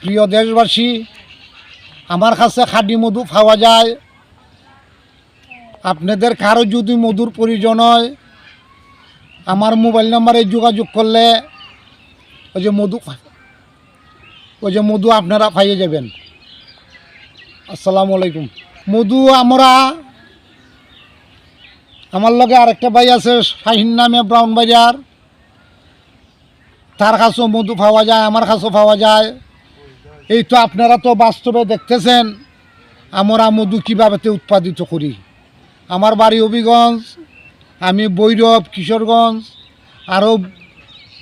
প্রিয় দেশবাসী, আমার কাছে খাঁটি মধু পাওয়া যায়। আপনাদের কারও যদি মধুর প্রয়োজন হয়, আমার মোবাইল নাম্বারে যোগাযোগ করলে ওই যে মধু ওই যে মধু আপনারা পাইয়ে যাবেন। আসসালামু আলাইকুম। মধু, আমরা, আমার লগে আরেকটা ভাই আছে, শাহিন নামে ব্রাউন বাজার। তার কাছেও মধু পাওয়া যায়, আমার কাছেও পাওয়া যায়। এই তো আপনারা তো বাস্তবে দেখতেছেন, আমরা মধু কীভাবে উৎপাদিত করি। আমার বাড়ি হবিগঞ্জ, আমি বৈরব কিশোরগঞ্জ আরও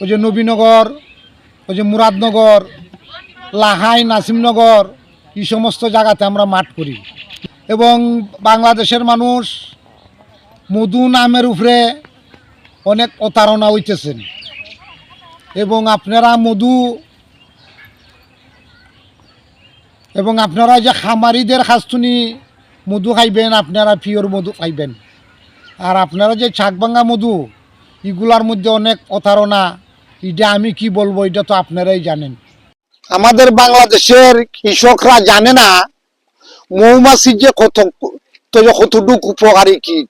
ওই যে নবীনগর, ওই যে মুরাদনগর, লাহাই, নাসিমনগর এই সমস্ত জায়গাতে আমরা মাঠ করি। এবং বাংলাদেশের মানুষ মধু নামের উপরে অনেক প্রতারণা হইতেছেন। এবং আপনারা মধু এবং আপনারা যে খামারিদের খাস্তুনি মধু খাইবেন, আপনারা পিওর মধু খাইবেন। আর আপনারা যে ছাকবাঙ্গা মধু, এগুলার মধ্যে অনেক প্রতারণা, এটা আমি কি বলব, এটা তো আপনারাই জানেন। আমাদের বাংলাদেশের কৃষকরা জানে না মৌমাছির যে কত কতটুকু উপকারী কীট।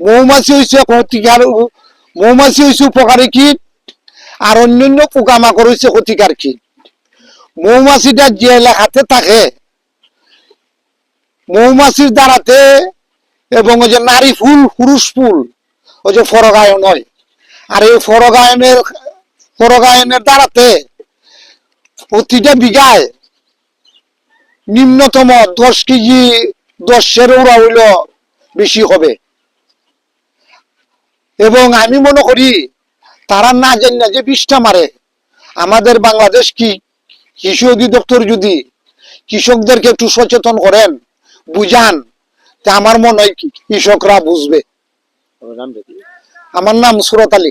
মৌমাছি হয়েছে ক্ষতিকার, মৌমাছি হয়েছে উপকারী কীট, আর অন্যান্য পোকামাকড় হয়েছে ক্ষতিকার কীট। মৌমাছিটা যে এলাকাতে থাকে, মৌমাছির দ্বারাতে এবং ওই যে নারী ফুল, পুরুষ ফুল, ওই যে ফরগায়ন হয়। আর এই ফরগায়নের ফরগায়নের দ্বারাতে প্রতিটা বিঘায় নিম্নতম দশ কেজি দশের ওরা হইল বেশি হবে। এবং আমি মনে করি তারা না জানি না যে বিষটা মারে। আমাদের বাংলাদেশ কি কৃষি অধিদপ্তর যদি কৃষকদেরকে একটু সচেতন করেন বুঝান তা আমার মনে হয় কি- কৃষকরা বুঝবে। আমার নাম সুরত আলী।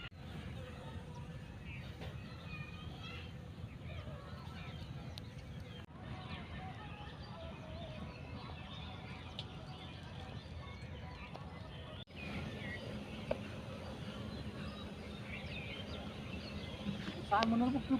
sabe, mas.